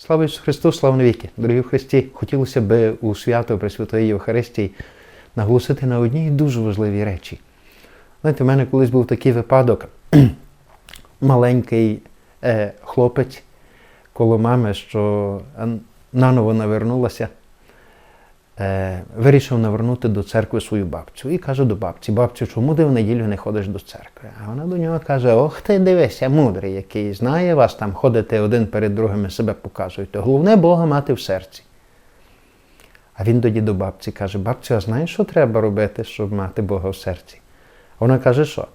Слава Ісусу Христу, слава навіки! Дорогі в Христі! Хотілося би у свято Пресвятої Євхаристії наголосити на одній дуже важливій речі. Знаєте, в мене колись був такий випадок, маленький е, хлопець коло мами, що наново навернулася, е, вирішив навернути до церкви свою бабцю. І каже до бабці: бабцю, чому ти в неділю не ходиш до церкви? А вона до нього каже: Ох ти дивися, мудрий, який знає вас там, ходите один перед другим і себе показуєте. Головне Бога мати в серці. А він тоді до бабці каже: Бабцю, а знаєш, що треба робити, щоб мати Бога в серці? Вона каже, що?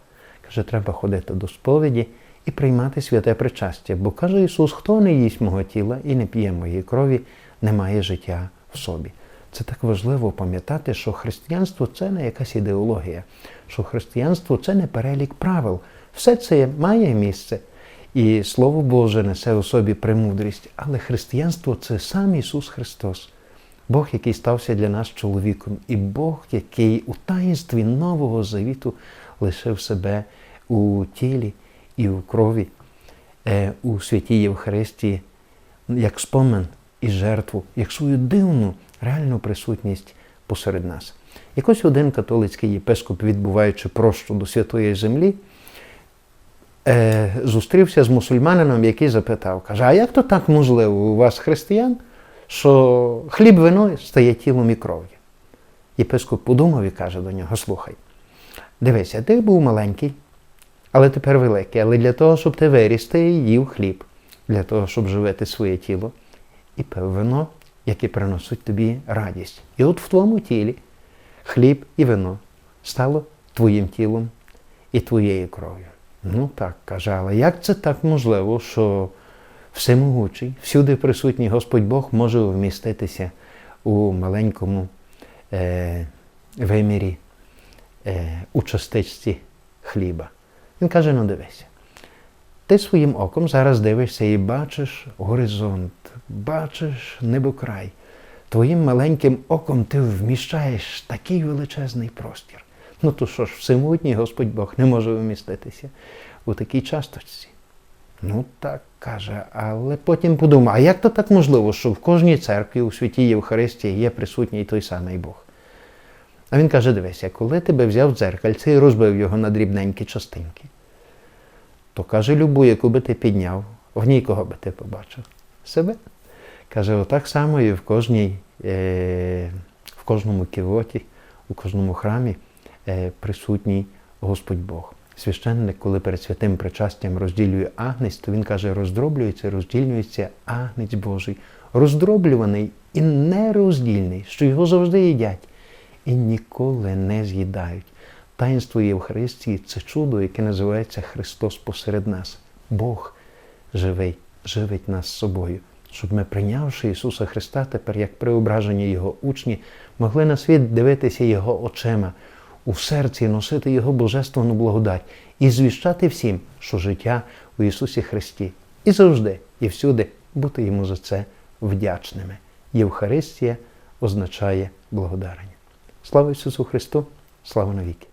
Каже, треба ходити до сповіді і приймати святе причастя. Бо каже Ісус, хто не їсть мого тіла і не п'є моєї крові, не має життя в собі. Це так важливо пам'ятати, що християнство це не якась ідеологія, що християнство це не перелік правил. Все це має місце. І Слово Боже несе у собі премудрість, але християнство це сам Ісус Христос. Бог, який стався для нас чоловіком, і Бог, який у таїнстві Нового Завіту лишив себе у тілі і у крові, е, у святій Євхаристії, як спомин і жертву, як свою дивну реальну присутність посеред нас. Якось один католицький єпископ, відбуваючи прощу до святої землі, е, зустрівся з мусульманином, який запитав, каже, а як то так можливо у вас християн? що хліб вино стає тілом і кров'ю. Єпископ подумав і каже до нього: слухай, дивися, ти був маленький, але тепер великий. Але для того, щоб ти виріс, ти їв хліб, для того, щоб живити своє тіло і пив вино, яке приносить тобі радість. І от в твоєму тілі хліб і вино стало твоїм тілом і твоєю кров'ю. Ну так, каже, але як це так можливо, що всемогучий, всюди присутній Господь Бог може вміститися у маленькому е, вимірі, е, у частичці хліба. Він каже: ну дивися, ти своїм оком зараз дивишся і бачиш горизонт, бачиш небокрай. Твоїм маленьким оком ти вміщаєш такий величезний простір. Ну то що ж, всемогутній Господь Бог не може вміститися у такій часточці. Ну так каже, але потім подумав, а як то так можливо, що в кожній церкві у святій Євхаристії є присутній той самий Бог? А він каже: дивися, коли тебе взяв дзеркальце і розбив його на дрібненькі частинки, то каже, любу, яку би ти підняв, в ній кого би ти побачив? Себе. Каже, отак само і в кожній, в кожному кивоті, у кожному храмі присутній Господь Бог. Священник, коли перед святим причастям розділює агнець, то він каже, роздроблюється, роздільнюється агнець Божий, роздроблюваний і нероздільний, що його завжди їдять і ніколи не з'їдають. Таїнство Євхаристії це чудо, яке називається Христос посеред нас. Бог живий, живить нас собою, щоб ми, прийнявши Ісуса Христа, тепер, як преображені Його учні, могли на світ дивитися Його очима у серці носити Його божественну благодать і звіщати всім, що життя у Ісусі Христі. І завжди, і всюди бути йому за це вдячними. Євхаристія означає благодарення. Слава Ісусу Христу! Слава навіки!